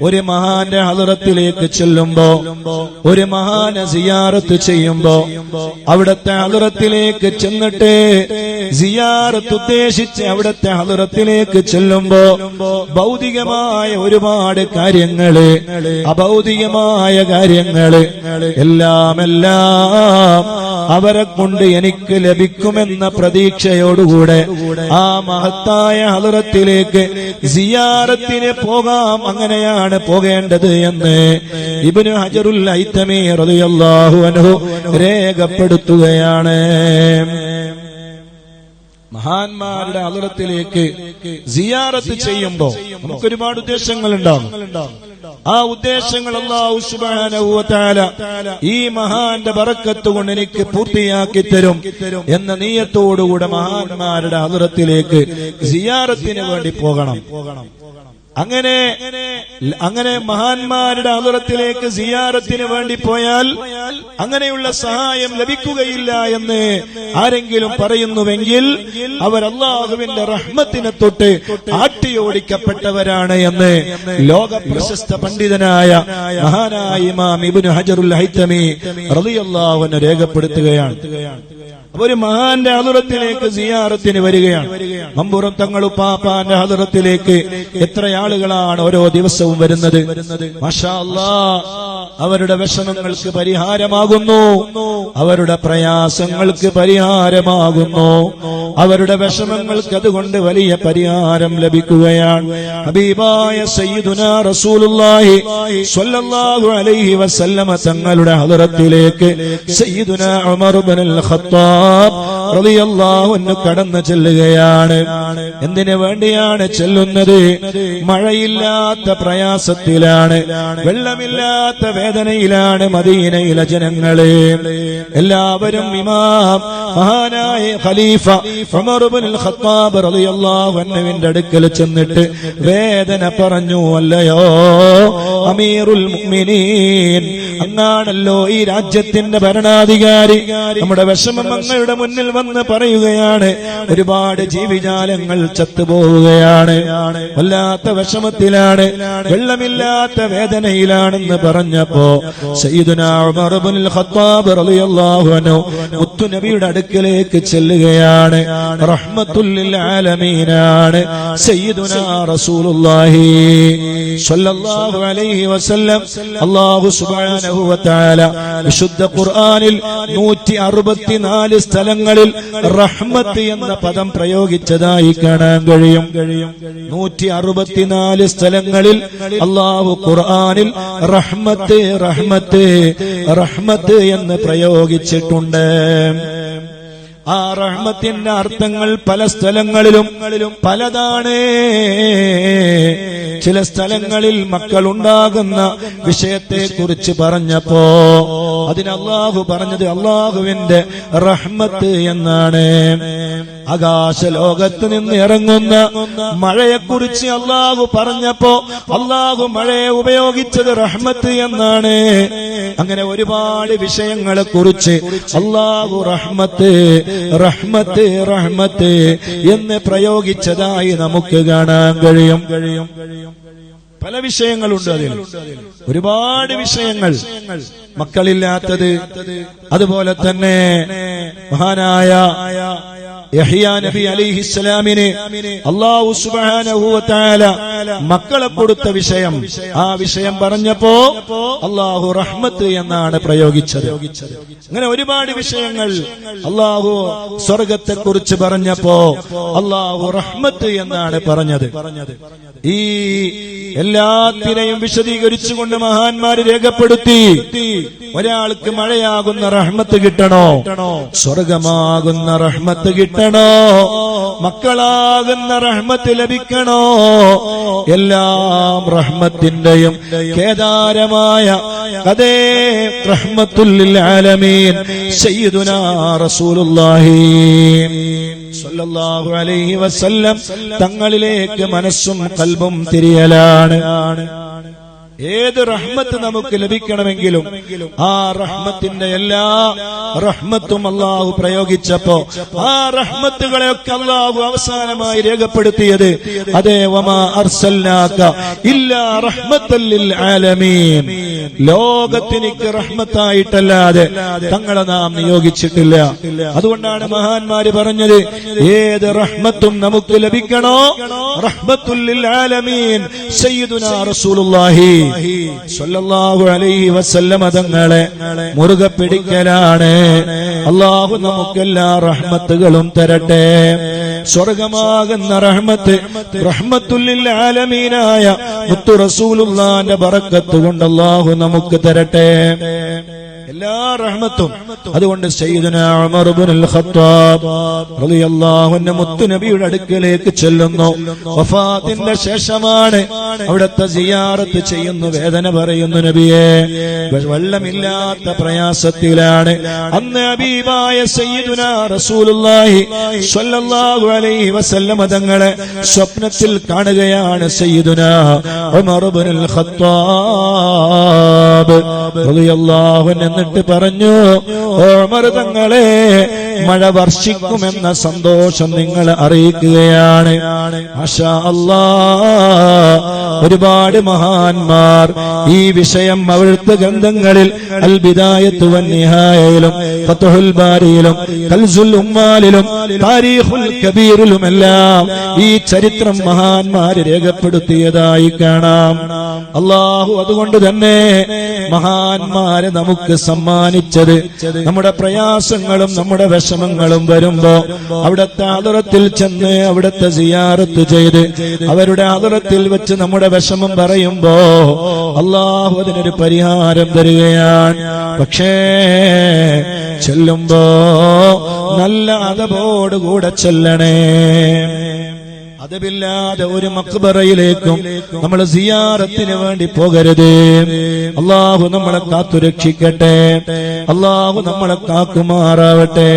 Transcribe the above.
ഒരു മഹാന്റെ ഹലറത്തിലേക്ക് ചെല്ലുമ്പോ ഒരു മഹാനെ സിയാറത്ത് ചെയ്യുമ്പോ അവിടത്തെ ഹലറത്തിലേക്ക് ചെന്നിട്ട് സിയാറത്ത് ഉദ്ദേശിച്ച് അവിടത്തെ ഹലറത്തിലേക്ക് ചെല്ലുമ്പോ ഭൗതികമായ ഒരുപാട് കാര്യങ്ങൾ അഭൗതികമായ കാര്യങ്ങൾ എല്ലാം അവരെ കൊണ്ട് എനിക്ക് ലഭിക്കുമെന്ന പ്രതീക്ഷയോടുകൂടെ ആ മഹത്തായ ഹലറത്തിലേക്ക് സിയാറത്തിന് പോകാം. അങ്ങനെയാണ് പോകേണ്ടത് എന്ന് ഇബിന് ഹജറുൽ അൻഹു രേഖപ്പെടുത്തുകയാണ്. മഹാന്മാരുടെ അലറത്തിലേക്ക് സിയാറത്ത് ചെയ്യുമ്പോ നമുക്ക് ഒരുപാട് ഉദ്ദേശങ്ങൾ ഉണ്ടാകും ആ ഉദ്ദേശങ്ങൾ ഈ മഹാന്റെ പറക്കത്ത് കൊണ്ട് എനിക്ക് പൂർത്തിയാക്കി തരും എന്ന നീയത്തോടുകൂടെ മഹാന്മാരുടെ അലറത്തിലേക്ക് സിയാറത്തിന് വേണ്ടി പോകണം. അങ്ങനെ അങ്ങനെ മഹാന്മാരുടെ അതുറത്തിലേക്ക് സിയാറത്തിന് വേണ്ടി പോയാൽ അങ്ങനെയുള്ള സഹായം ലഭിക്കുകയില്ല എന്ന് ആരെങ്കിലും പറയുന്നുവെങ്കിൽ അവർ അള്ളാഹുവിന്റെ റഹ്മത്തിനെ തൊട്ട് ആട്ടിയോടിക്കപ്പെട്ടവരാണ് എന്ന് ലോക പ്രശസ്ത പണ്ഡിതനായ മഹാനായ ഇമാം ഹജറുൽ ഹൈത്തമി റളിയല്ലാഹു അൻഹു രേഖപ്പെടുത്തുകയാണ്. ഒരു മഹാന്റെ അതുറത്തിലേക്ക് സിയാറത്തിന് വരികയാണ്. മമ്പുറം തങ്ങൾ പാപ്പാന്റെ അതുറത്തിലേക്ക് എത്ര ആളുകളാണ് ഓരോ ദിവസവും വരുന്നത്. അവരുടെ വിഷമങ്ങൾക്ക് പരിഹാരമാകുന്നു. അവരുടെ പ്രയാസങ്ങൾക്ക് പരിഹാരമാകുന്നു. അവരുടെ വിഷമങ്ങൾക്ക് അതുകൊണ്ട് വലിയ പരിഹാരം ലഭിക്കുകയാണ്. ഹബീബായ റസൂലുള്ളാഹി സ്വല്ലല്ലാഹു അലൈഹി വസല്ലമ തങ്ങളുടെ ഹദറത്തിലേക്ക് സയ്യിദുന ഉമർ ഇബ്നുൽ ഖത്താബ് റളിയല്ലാഹു അൻഹു കടന്നു ചെല്ലുകയാണ്. എന്തിനു വേണ്ടിയാണ് ചെല്ലുന്നത്? മഴയില്ലാത്ത പ്രയാസത്തിലാണ്. വെള്ളമില്ലാത്ത വേദനയിലാണ് മദീനയിലെ ജനങ്ങളെ. എല്ലാവരും ഇമാം മഹാനായ ഖലീഫ ഖത്താബ് അടുക്കൽ ചെന്നിട്ട് വേദന പറഞ്ഞു അല്ലയോ അമീറുൽ മുഅ്മിനീൻ അങ്ങാണല്ലോ ഈ രാജ്യത്തിന്റെ ഭരണാധികാരി? നമ്മുടെ വിഷമങ്ങളുടെ മുന്നിൽ വന്ന് പറയുകയാണ് ഒരുപാട് ജീവിജാലങ്ങൾ ചത്തുപോവുകയാണ്. വല്ലാത്ത വിഷമത്തിലാണ്. വെള്ളമില്ലാത്ത വേദനയിലാണെന്ന് പറഞ്ഞപ്പോ മുത്തുനബിയുടെ അടുക്കലേക്ക് ചെല്ലുകയാണ്. വ വിശുദ്ധ ഖുർആനിൽ 164 സ്ഥലങ്ങളിൽ റഹ്മത്ത് എന്ന പദം പ്രയോഗിച്ചതായി കാണാൻ കഴിയും. 164 സ്ഥലങ്ങളിൽ അള്ളാഹു ഖുർആാനിൽ റഹ്മത്ത് റഹ്മത്ത് റഹ്മത്ത് എന്ന് പ്രയോഗിച്ചിട്ടുണ്ട്. ആ റഹ്മത്തിന്റെ അർത്ഥങ്ങൾ പല സ്ഥലങ്ങളിലും പലതാണ്. ചില സ്ഥലങ്ങളിൽ മക്കൾ ഉണ്ടാകുന്ന വിഷയത്തെ കുറിച്ച് പറഞ്ഞപ്പോ അതിന് അള്ളാഹു പറഞ്ഞത് അള്ളാഹുവിന്റെ റഹ്മത്ത് എന്നാണ്. ആകാശ ലോകത്ത് നിന്ന് ഇറങ്ങുന്ന മഴയെക്കുറിച്ച് അള്ളാഹു പറഞ്ഞപ്പോ അള്ളാഹു മഴയെ ഉപയോഗിച്ചത് റഹ്മത്ത് എന്നാണ്. അങ്ങനെ ഒരുപാട് വിഷയങ്ങളെ കുറിച്ച് അള്ളാഹു റഹ്മത്ത് റഹ്മത്ത് റഹ്മത്ത് എന്ന് പ്രയോഗിച്ചതായി നമുക്ക് കാണാൻ കഴിയും കഴിയും. പല വിഷയങ്ങളുണ്ട് അതിൽ. ഒരുപാട് വിഷയങ്ങൾ മക്കളില്ലാത്തത്. അതുപോലെ തന്നെ മഹാനായ നബി മക്കളെ കൊടുത്ത വിഷയം. ആ വിഷയം പറഞ്ഞപ്പോ അള്ളാഹു റഹ്മത്ത് എന്നാണ് പ്രയോഗിച്ചത്. അങ്ങനെ ഒരുപാട് വിഷയങ്ങൾ അള്ളാഹു സ്വർഗത്തെ കുറിച്ച് പറഞ്ഞപ്പോ അള്ളാഹു റഹ്മത്ത് എന്നാണ് പറഞ്ഞത്. ഈ എല്ലാത്തിനെയും വിശദീകരിച്ചുകൊണ്ട് മഹാന്മാര് രേഖപ്പെടുത്തി ഒരാൾക്ക് മഴയാകുന്ന റഹ്മത്ത് കിട്ടണോ? സ്വർഗമാകുന്ന റഹ്മത്ത് കിട്ടണോ മക്കളാകുന്ന റഹ്മത്ത് ലഭിക്കണോ? എല്ലാം റഹ്മത്തിന്റെയും കേദാരമായ അതേ റഹ്മത്തുല്ലിൽ ആലമീൻ. സയ്യിദുനാ റസൂലുള്ളാഹി അലൈഹി വസല്ലം തങ്ങളിലേക്ക് മനസ്സും കൽബും തിരിയലാണ്. ഏത് റഹ്മത്ത് നമുക്ക് ലഭിക്കണമെങ്കിലും ആ റഹ്മത്തിന്റെ എല്ലാ റഹ്മത്തും അള്ളാഹു പ്രയോഗിച്ചപ്പോ ആ റഹ്മത്തുകളെയൊക്കെ അള്ളാഹു അവസാനമായി രേഖപ്പെടുത്തിയത് അതേ വമാ ആലമീൻ. ലോകത്തിനിക്ക് റഹ്മത്തായിട്ടല്ലാതെ തങ്ങളെ നാം നിയോഗിച്ചിട്ടില്ല. അതുകൊണ്ടാണ് മഹാന്മാര് പറഞ്ഞത് ഏത് റഹ്മത്തും നമുക്ക് ലഭിക്കണോ? റഹ്മത്തുല്ലിൽ ആലമീൻ. സയ്യിദുനാ റസൂലുള്ളാഹി. സ്വല്ലല്ലാഹു അലൈഹി വസല്ലമ തങ്ങളെ മുറുകെ പിടിക്കലാണ്. അള്ളാഹു നമുക്കെല്ലാ റഹ്മത്തുകളും തരട്ടെ. സ്വർഗമാകുന്ന റഹ്മത്ത് റഹ്മത്തുല്ലിൽ ആലമീനായ മുത്തു റസൂലുള്ളാന്റെ ബറക്കത്ത് കൊണ്ട് അള്ളാഹു നമുക്ക് തരട്ടെ. എല്ലാ റഹ്മത്തും. അതുകൊണ്ട് സയ്യിദുന ഉമർ ഇബ്നുൽ ഖത്താബ് റളിയല്ലാഹു അൻഹു മുത്തു നബിയുടെ അടുക്കലേക്ക് ചെല്ലുന്നു. വഫാത്തിന്റെ ശേഷമാണ് അവിടുത്തെ സിയാറത്ത് ചെയ്യുന്നു വേദന പറയുന്നു നബിയെ. വെള്ളമില്ലാത്ത പ്രയാസത്തിലാണ്. അന്ന് അബീബായ സയ്യിദുന റസൂലുള്ളാഹി സ്വല്ലല്ലാഹു അലൈഹി തങ്ങളെ സ്വപ്നത്തിൽ കാണുകയാണ് സയ്യിദുന ഉമർ ഇബ്നുൽ ഖത്താബ്. എന്നിട്ട് പറഞ്ഞു ഉമർ തങ്ങളെ മഴ വർഷിക്കുമെന്ന സന്തോഷം നിങ്ങൾ അറിയിക്കുകയാണ്. ഒരുപാട് മഹാന്മാർ ഈ വിഷയം അവിടുത്തെ ഗ്രന്ഥങ്ങളിൽ അൽ എല്ലാം ബാരിയിലും കൽസുൽ ഉമ്മാലിലും ഈ ചരിത്രം മഹാന്മാര് രേഖപ്പെടുത്തിയതായി കാണാം. അള്ളാഹു അതുകൊണ്ട് തന്നെ മഹാന്മാരെ നമുക്ക് സമ്മാനിച്ചത് നമ്മുടെ പ്രയാസങ്ങളും നമ്മുടെ വിഷമങ്ങളും വരുമ്പോ അവിടുത്തെ ആദറത്തിൽ ചെന്ന് അവിടുത്തെ സിയാറത്ത് ചെയ്ത് അവരുടെ ആദറത്തിൽ വെച്ച് നമ്മുടെ വിഷമം പറയുമ്പോ അള്ളാഹു അതിനൊരു പരിഹാരം തരികയാണ്. പക്ഷേ ചെല്ലുമ്പോ നല്ല അതപോടുകൂടെ ചെല്ലണേ. അതമില്ലാതെ ഒരു മക്ബറയിലേക്കും നമ്മൾ സിയാറത്തിന് വേണ്ടി പോകരുത്. അള്ളാഹു നമ്മളെ കാത്തുരക്ഷിക്കട്ടെ. അള്ളാഹു നമ്മളെ കാക്കുമാറാവട്ടെ.